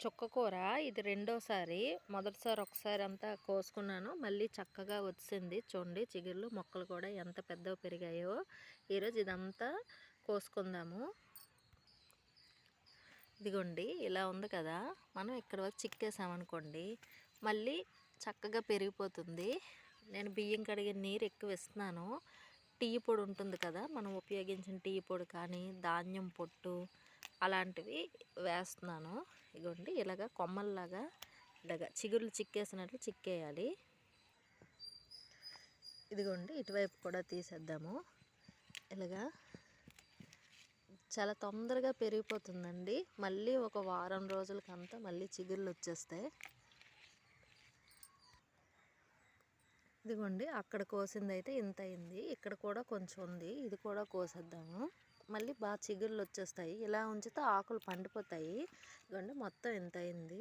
చుక్కకూర ఇది రెండోసారి. మొదటిసారి ఒకసారి అంతా కోసుకున్నాను. మళ్ళీ చక్కగా వచ్చింది. చూడండి చిగుళ్ళు మొక్కలు కూడా ఎంత పెద్దవి పెరిగాయో. ఈరోజు ఇదంతా కోసుకుందాము. ఇదిగోండి ఇలా ఉంది కదా. మనం ఇక్కడ వరకు చిక్కేసామనుకోండి మళ్ళీ చక్కగా పెరిగిపోతుంది. నేను బియ్యం కడిగిన నీరు ఎక్కువ ఇస్తున్నాను టీ పొడి ఉంటుంది కదా మనం ఉపయోగించిన టీ పొడి కానీ ధాన్యం పొట్టు అలాంటివి వేస్తున్నాను. ఇగోండి ఇలాగ కొమ్మల్లాగా ఇలాగ చిగుర్లు చిక్కేసినట్లు చిక్కేయాలి. ఇదిగోండి ఇటువైపు కూడా తీసేద్దాము. ఇలాగా చాలా తొందరగా పెరిగిపోతుందండి. మళ్ళీ ఒక వారం రోజులకంతా మళ్ళీ చిగుళ్ళు వచ్చేస్తాయి. ఇదిగోండి అక్కడ కోసింది అయితే ఇంత అయింది. ఇక్కడ కూడా కొంచెం ఉంది. ఇది కూడా కోసేద్దాము. మళ్ళీ బాగా చిగుళ్ళు వచ్చేస్తాయి. ఇలా ఉంచితే ఆకులు పండిపోతాయి. ఇదిగోండి మొత్తం ఇంత అయింది.